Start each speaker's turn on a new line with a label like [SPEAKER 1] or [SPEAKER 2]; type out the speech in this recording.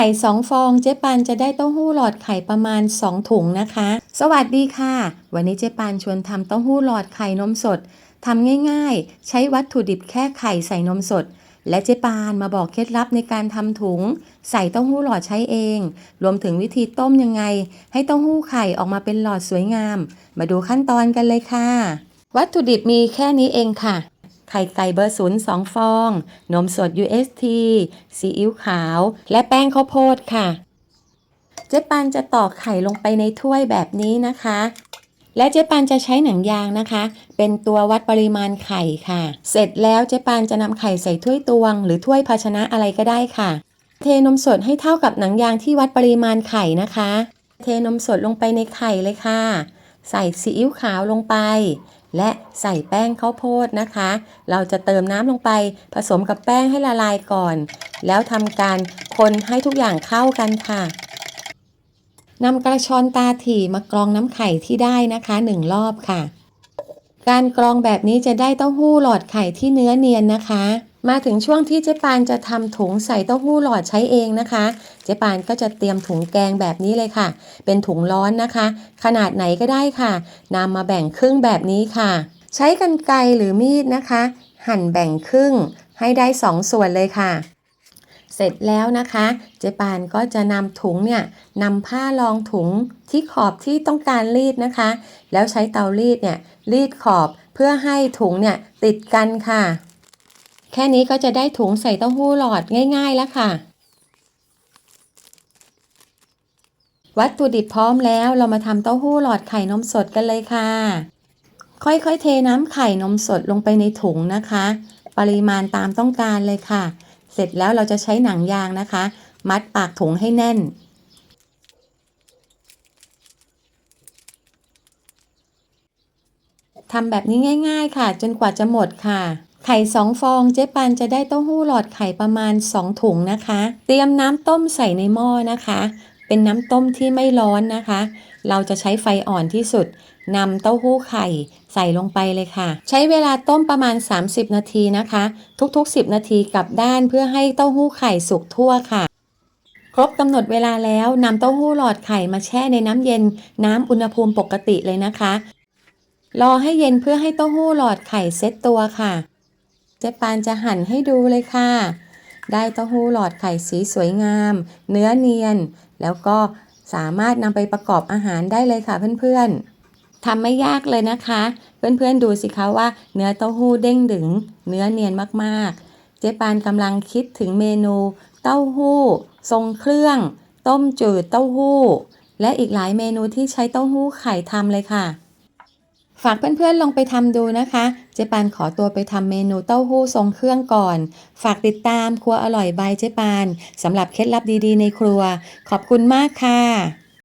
[SPEAKER 1] ไข่สองฟองเจ๊ปันจะได้เต้าหู้หลอดไข่ประมาณ 2 ถุงนะคะ สวัสดีค่ะ วันนี้เจ๊ปันชวนทำเต้าหู้หลอดไข่นมสดทำง่ายๆ ใช้วัตถุดิบแค่ไข่ใส่นมสด และเจ๊ปานมาบอกเคล็ดลับในการทำถุง ใส่เต้าหู้หลอดใช้เอง รวมถึงวิธีต้มยังไง ให้เต้าหู้ไข่ออกมาเป็นหลอดสวยงาม มาดูขั้นตอนกันเลยค่ะ วัตถุดิบมีแค่นี้เองค่ะ ไข่ไก่เบอร์ศูนย์สองฟอง นมสด UST ซีอิ๊วขาว และแป้งข้าวโพดค่ะ เจ๊ปันจะตอกไข่ลงไปในถ้วยแบบนี้นะคะ และเจ๊ปันจะใช้หนังยางนะคะ เป็นตัววัดปริมาณไข่ค่ะ เสร็จแล้วเจ๊ปันจะนำไข่ใส่ถ้วยตวง หรือถ้วยภาชนะอะไรก็ได้ค่ะ เทนมสดให้เท่ากับหนังยางที่วัดปริมาณไข่นะคะ เทนมสดลงไปในไข่เลยค่ะ ใส่ซีอิ๊วขาวลงไป และใส่แป้งข้าวโพดนะคะ เราจะเติมน้ำลงไปผสมกับแป้งให้ละลายก่อน แล้วทำการคนให้ทุกอย่างเข้ากันค่ะนำกระชอนตาถี่มากรองน้ำไข่ที่ได้นะคะหนึ่งรอบค่ะ การกรองแบบนี้จะได้เต้าหู้หลอดไข่ที่เนื้อเนียนนะคะ มาถึงช่วงที่เจ๊ปานจะทำถุงใส่เต้าหู้หลอดใช้เองนะคะ เจ๊ปานก็จะเตรียมถุงแกงแบบนี้เลยค่ะ เป็นถุงร้อนนะคะ ขนาดไหนก็ได้ค่ะนำมาแบ่งครึ่งแบบนี้ค่ะ ใช้กรรไกรหรือมีดนะคะ หั่นแบ่งครึ่งให้ได้สองส่วนเลยค่ะ เสร็จแล้วนะคะ เจ๊ปานก็จะนำถุงเนี่ยนำผ้ารองถุงที่ขอบที่ต้องการรีดนะคะ แล้วใช้เตารีดเนี่ยรีดขอบเพื่อให้ถุงเนี่ยติดกันค่ะ แค่นี้ก็จะได้ถุงใส่เต้าหู้หลอดง่าย ๆ แล้วค่ะ วัตถุดิบพร้อมแล้วเรามาทำเต้าหู้หลอดไข่นมสดกันเลยค่ะ ค่อยๆเทน้ำไข่นมสดลงไปในถุงนะคะ ปริมาณตามต้องการเลยค่ะ เสร็จแล้วเราจะใช้หนังยางนะคะ มัดปากถุงให้แน่นทำแบบนี้ง่าย ๆ ค่ะ จนกว่าจะหมดค่ะ ไข่สองฟองเจ๊ปันจะได้เต้าหู้หลอดไข่ประมาณ 2 ถุงนะคะ เตรียมน้ำต้มใส่ในหม้อนะคะ เป็นน้ำต้มที่ไม่ร้อนนะคะ เราจะใช้ไฟอ่อนที่สุดนำเต้าหู้ไข่ใส่ลงไปเลยค่ะ ใช้เวลาต้มประมาณ 30 นาทีนะคะ ทุกๆ 10 นาทีกลับด้านเพื่อให้เต้าหู้ไข่สุกทั่วค่ะ ครบกำหนดเวลาแล้วนำเต้าหู้หลอดไข่มาแช่ในน้ำเย็นน้ำอุณหภูมิปกติเลยนะคะ รอให้เย็นเพื่อให้เต้าหู้หลอดไข่เซ็ตตัวค่ะ เจ๊ปานจะหั่นให้ดูเลยค่ะ ได้เต้าหู้หลอดไข่สีสวยงาม เนื้อเนียน แล้วก็สามารถนำไปประกอบอาหารได้เลยค่ะเพื่อนๆทำไม่ยากเลยนะคะ เพื่อนๆดูสิคะว่าเนื้อเต้าหู้เด้งดึง เนื้อเนียนมากๆ เจ๊ปานกำลังคิดถึงเมนูเต้าหู้ ทรงเครื่อง ต้มจืดเต้าหู้ และอีกหลายเมนูที่ใช้เต้าหู้ไข่ทำเลยค่ะ ฝากเพื่อนๆลองไปทำดูนะคะ จ๊ปานขอตัวไปทำเมนูเต้าหู้ทรงเครื่องก่อน ฝากติดตามครัวอร่อยบายเจ๊ปานสำหรับเคล็ดลับดีๆในครัว ขอบคุณมากค่ะ